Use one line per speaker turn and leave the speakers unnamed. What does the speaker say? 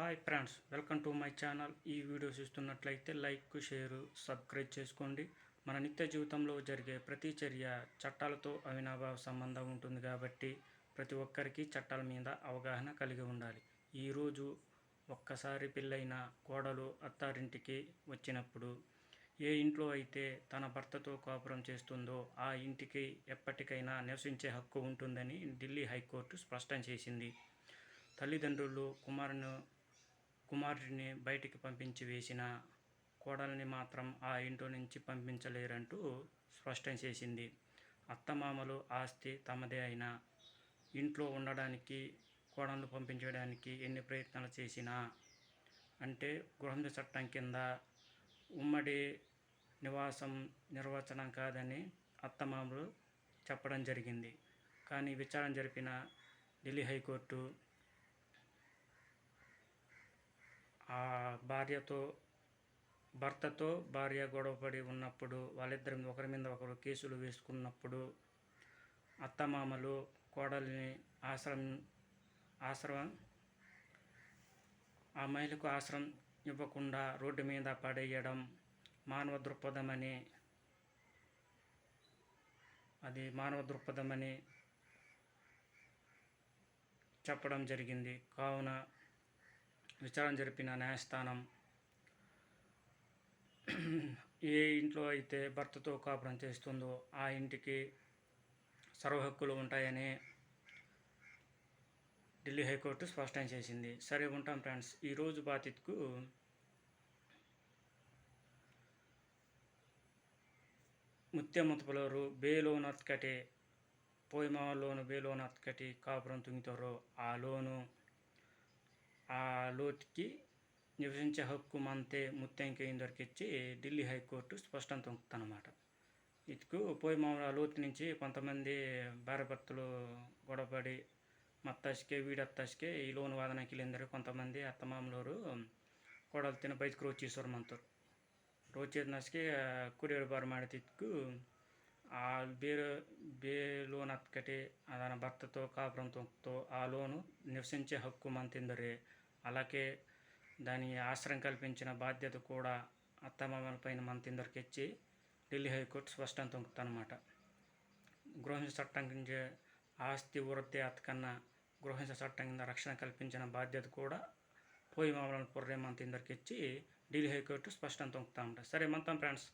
Hi friends welcome to my channel. ఈ video చూస్తున్నట్లయితే like share subscribe చేసుకోండి. మన నిత్య జీవితంలో జరిగే ప్రతి చర్య చట్టాలతో అవినాభావ సంబంధం ఉంటుంది కాబట్టి ప్రతి ఒక్కరికి చట్టాల మీద అవగాహన కలిగి ఉండాలి. ఈరోజు ఒక్కసారి పెళ్ళైన కోడలు అత్తారింటికి వచ్చినప్పుడు ఏ ఇంట్లో అయితే తన భర్తతో కాపురం చేస్తుందో ఆ ఇంటికి ఎప్పటికైనా నివసించే హక్కు ఉంటుందని ఢిల్లీ హైకోర్టు స్పష్టం చేసింది. తల్లిదండ్రులు కుమారుని కుమారుడిని బయటికి పంపించి వేసిన కోడల్ని మాత్రం ఆ ఇంట్లో నుంచి పంపించలేరంటూ స్పష్టం చేసింది. అత్తమామలు ఆస్తి తమదే అయినా ఇంట్లో ఉండడానికి కోడలను పంపించడానికి ఎన్ని ప్రయత్నాలు చేసినా అంటే గృహంద చట్టం కింద ఉమ్మడి నివాసం నిర్వచనం కాదని అత్తమామలు చెప్పడం జరిగింది. కానీ విచారణ జరిపిన ఢిల్లీ హైకోర్టు ఆ భార్యతో భర్తతో భార్య గొడవపడి ఉన్నప్పుడు వాళ్ళిద్దరి ఒకరి మీద ఒకరు కేసులు వేసుకున్నప్పుడు అత్తమామలు కోడల్ని ఆశ్రమం ఆశ్రమం ఆ మహిళకు ఆశ్రమం ఇవ్వకుండా రోడ్డు మీద పడేయడం మానవ దృక్పథమని అది మానవ దృక్పథమని చెప్పడం జరిగింది. కావున విచారణ జరిపిన న్యాయస్థానం ఏ ఇంట్లో అయితే భర్తతో కాపురం చేస్తుందో ఆ ఇంటికి సర్వహక్కులు ఉంటాయని ఢిల్లీ హైకోర్టు స్పష్టం చేసింది. సరే ఉంటాం ఫ్రెండ్స్. ఈరోజు బాధిత్కు ముత్యమతపలరు బేలోనత్కటే పోయిమాలోను బేలోనత్కటి కాపురం తుంగితోరో ఆ లోను ఆ లోటుకి నివసించే హక్కు మంతే ముత్యంకి దొరికిచ్చి ఢిల్లీ హైకోర్టు స్పష్టం తొంగుతుందన్నమాట ఇటుకు పోయి మామూలు ఆ లోతు నుంచి కొంతమంది భార్యభర్తలు గొడవపడి మత్తస్కే వీడత్తస్కే ఈ లోన్ వాదనకి వెళ్ళిందరు కొంతమంది అత్తమామలూరు ಕೊಡಲ್ ತಿನ್ನ ಬೈಕ್ ರೋಚಿ ಸೋರ್ ಮಂತರು ರೋಚಿ ನಸ್ಗೆ ಕುಡಿಯೋರು ಬಾರ್ ಮಾಡಿದ್ದಕ್ಕೂ ఆ ಬೇರೆ బే లోన్ అక్కటి అదన భర్తతో కాపురంతో ఆ లోను నివసించే హక్కు మంతిందరే అలాగే దాని ఆశ్రయం కల్పించిన బాధ్యత కూడా అత్తమామల పైన మంతిందరికి ఇచ్చి ఢిల్లీ హైకోర్టు స్పష్టం తొంగుతుందన్నమాట గృహించ చట్టం కింద ఆస్తి వృత్తి అతకన్నా గృహించ చట్టం కింద రక్షణ కల్పించిన బాధ్యత కూడా పోయి మామలను పొర్రే మంతిందరికి ఇచ్చి ఢిల్లీ హైకోర్టు స్పష్టం తొంగుతా ఉంటా సరే మొత్తం ఫ్రెండ్స్.